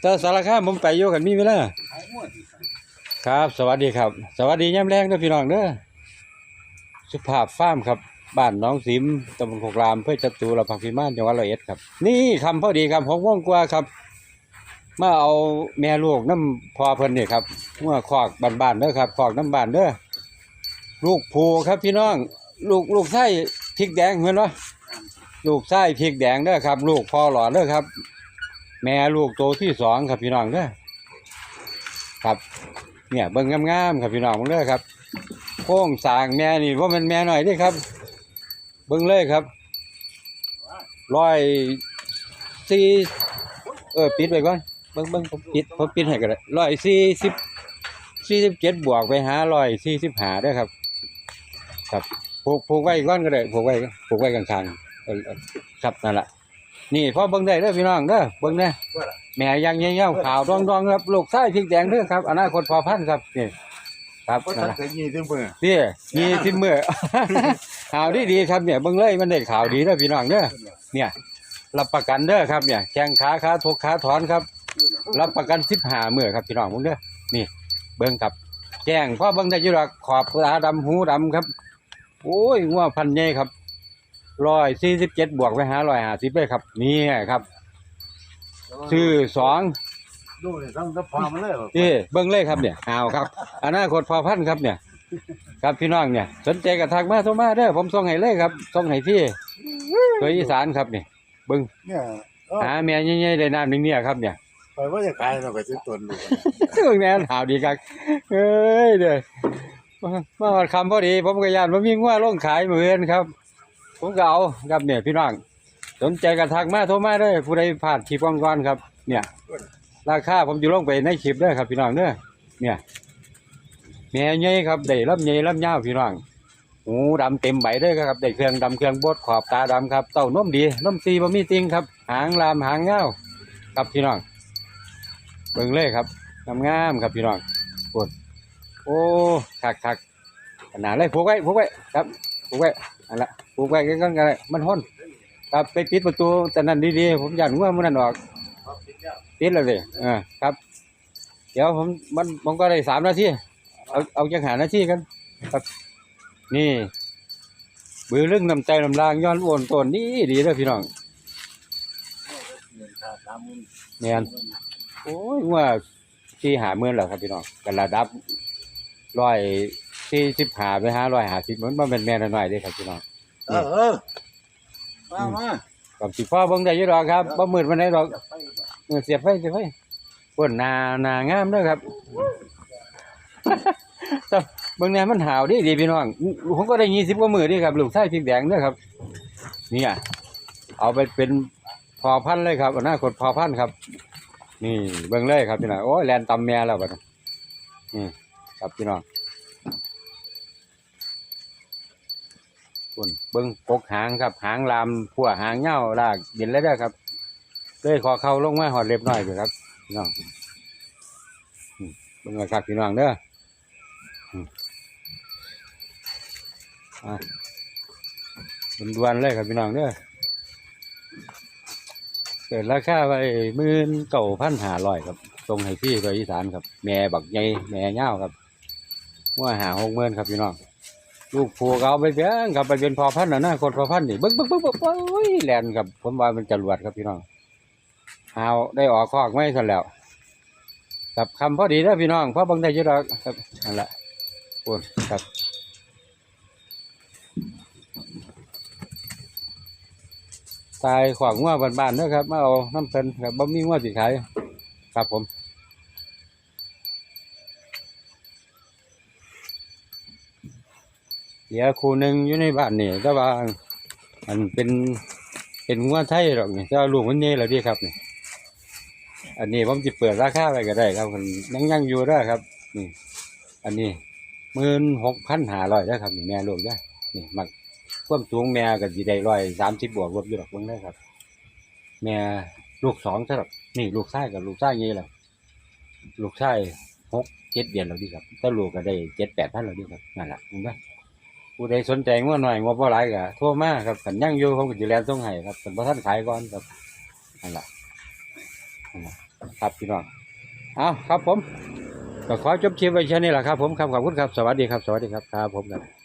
เตอสารคามผมไปอยู่กันมีเวลาขายหมดครับ สวัสดีครับ สวัสดีย่ำแรงเด้อพี่น้องเด้อสุภาพฟาร์มครับบ้านน้องสิมตำบลโคกรามเพื่อจัตุรพักพิมานจังหวัดร้อยเอ็ดครับ นี่คำพอดีครับหกโมงกว่าครับ มาเอาแม่ลูกน้ำพอเพิ่นนี่ครับเมื่อคอกบ้านๆเด้อครับคอกน้ำบานเด้อลูกผูครับพี่น้อง ลูกลูกไส้พริกแดงเห็นปะลูกไส้พริกแดงเด้อครับ ลูกพอหล่อเด้อครับ แม่ลูกโตที่สองครับพี่น้องเด้อครับ เนี่ยเบิ่งงามๆครับพี่น้องเบิ่งเลยครับโค้งสางแม่นี่ว่ามันแม่หน่อยเดิครับ เบิ่งเลยครับร้อยสี่เออปิดไปก่อนเบิ่งเบิ่งผมปิดผมปิดให้ก็ได้ร้อยสี่สิบสี่สิบเจ็ดบวกไปหาร้อยสี่สิบหาได้อครับ ครับผูกผูกไว้ก่อนก็ได้ผูกไว้ผูกไว้กลางๆครับนั่นแหละ นี่พอเบิ่งได้เด้อพี่น้องเด้อเบิ่งเด้อแม่ยังเงี้ยวๆขาวดองๆครับลูกไส้พริกแดงเด้อครับอนาคตพอพันธุ์ครับนี่ครับเพราะนั่ท่านนล่ะเคยยีที่มือนี่มีที่มือข่าวดีดีๆครับเนี่ยเบิ่งเลยมันได้ข่าวดีเด้อพี่น้องเด้อเนี่ย รับประกันเด้อครับเนี่ยแข้งขาขาทุกขาถอนครับ รับประกันสิบห้ามื้อครับพี่น้องผมเด้อนี่ เบิ่งครับแจ้งพ่อเบิ่งได้อยู่หรอกขอบตาดำหูดำครับ โอ้ยงัวพันใหญ่ครับ ร้อยสี่สิบเจ็ดบวกไปหาร้อยห้าสิบเลยครับ นี่ครับ ชื่อสองดูเลยต้องจะพอมันเลยนี่เบิ้งเลยครับเนี่ยเอาครับอนาคตพอพันธุ์ครับเนี่ย ครับพี่น้องเนี่ย สนใจกับทางมาโทรมาเด้อผมส่งให้เลยครับส่งให้ที่ตัวอีสานครับเนี่ยเบิ้งเนี่ยเออหาแม่ใหญ่ๆได้น้ำหนึ่งเนี่ยครับเนี่ย ไปว่าจะขายเราไปซื้อตัวลูกเบิ้งแม่นหาวดีครับเอ้ยเด้อมาหอดคำพอดี ผมก็ยานว่ามีงัวลงขายเหมือนครับ ผมก็เอาครับเนี่ยพี่น้องสนใจกับทางมาโทรมาเด้อผู้ใดผ่านคลิปก่อนๆครับ เนี่ย ราคาผมจะลงไปในคลิปเด้อครับ พี่น้องเด้อเนี่ยแม่ใหญ่ครับได้ลำใหญ่ลำยาวพี่น้องหูดำเต็มใบเด้อครับได้เครื่องดำเครื่องบดขอบตาดำครับเต้านมดีนมซีบ่มีติงครับ หางลามหางเงาครับพี่น้องเบิ่งเลยครับงามๆครับพี่น้องปวดโอ้คักคักขนาดเลยผูกไว้ผูกไว้ครับ ผูกไว้อันละผูกไว้กันกันเลยมันห้นครับไปปิดประตูแต่นั้นดีๆผมอยากว่ามันนั่นออกปิดแล้วเลยเออครับ เดี๋ยวผมมันผมก็ได้สามนาทีเอาเอาจังหานาทีกันครับ นี่บือเรื่องน้ำใจน้ำลางย้อนโอนต้นนี่ดีเลยพี่น้องเนียนโอ้ยว่าที่หาเมื่อแล้วครับพี่น้องกันระดับร้อย สี่สิบหาไปหาร้อยหาสิบมันมันเป็นแม่นหน่อยๆเด้ครับพี่น้อง เออเออมามากับสิพ่อเบิ่งได้อยู่ดอกครับบ่มืดมันได้ดอกเออเสียบไฟเสียบไฟปนหนาหนางามเด้อครับ แต่เบิ่งแนวมันหาวดีดีพี่น้องผมก็ได้ยี่สิบกว่ามือดีครับลูกไส้พริกแดงเด้อครับเนี่ยเอาไปเป็นพอพันธุ์เลยครับอนาคตพอพันธุ์ครับ นี่เบิ่งเลยครับพี่น้องโอ้ยแลนตำแม่แล้วบัดนี้นี่ครับพี่น้อง คุณเบิ่งกกหางครับ หางลามพัวหางเหย้าลากเด่นเลยเด้ครับเลยขอเข้าลงมาหอดเล็บหน่อยเถอะครับพี่น้องเบิ่งเลยครับพี่น้องเด้ออืมอะด่วนเลยครับพี่น้องเด้อเกิดราคาไปมื่นเก้าพันหาร้อยครับตรงให้พี่ไปอีสานครับ แม่บักใหญ่แม่เง่าครับว่าหาหกหมื่นครับพี่น้อง ลูกผูกเอาไปเพียงครับไปเป็นพอพันธุ์นะนะคนพอพันธุ์นี่บึ๊กบึ๊กบึ๊กบึ๊กโอ้ยแลนครับผมว่ามันจรวดครับพี่น้องเอาได้ออกคอกไม่ทันแล้วกับคำพอดีแล้วพี่น้องเพราะบางได้เยอะดอกครับนั่นแหละปูนครับตายขวางงัวบ้านๆเด้อครับมาเอาน้ำเพิ่นครับบ่มีงัวสิขายครับผม เหลือคู่หนึ่งอยู่ในบ้านนี่แต่ว่ามันเป็นเป็นงัวไทยหรอกนี่แต่ว่าลูกมันใหญ่แล้วเดีครับนี่อันนี้ผมจะเปิดราคาไปก็ได้ครับมันยังยังอยู่เด้ครับ นี่ อันนี้หมื่นหกพันห้าร้อยนะครับนี่แม่ลูกได้นี่มักความสูงแม่ก็สิได้ร้อยสามสิบบวกลบอยู่ดอกเบิ่งได้ครับ แม่ลูกสองสำหรับนี่ลูกชายกับลูกชายนี่แหละลูกชายหกเจ็ดเดือนแล้วดีครับถ้าลูกก็ได้เจ็ดแปดพันแล้วดีครับนั่นแหละเห็นไหม ผู้ใดสนใจงัวหน่อยงัวบ่หลายก็โทรมาครับขันยั่งอยู่ผมก็จะแลนส่งให้ครับขันบ่ท่านขายก่อนครับนั่นละนั่นแหละครับพี่น้องเอาครับผมก็ขอจบคลิปไว้แค่นี้แหละครับผมครับขอบคุณครับสวัสดีครับสวัสดีครับครับผมครับ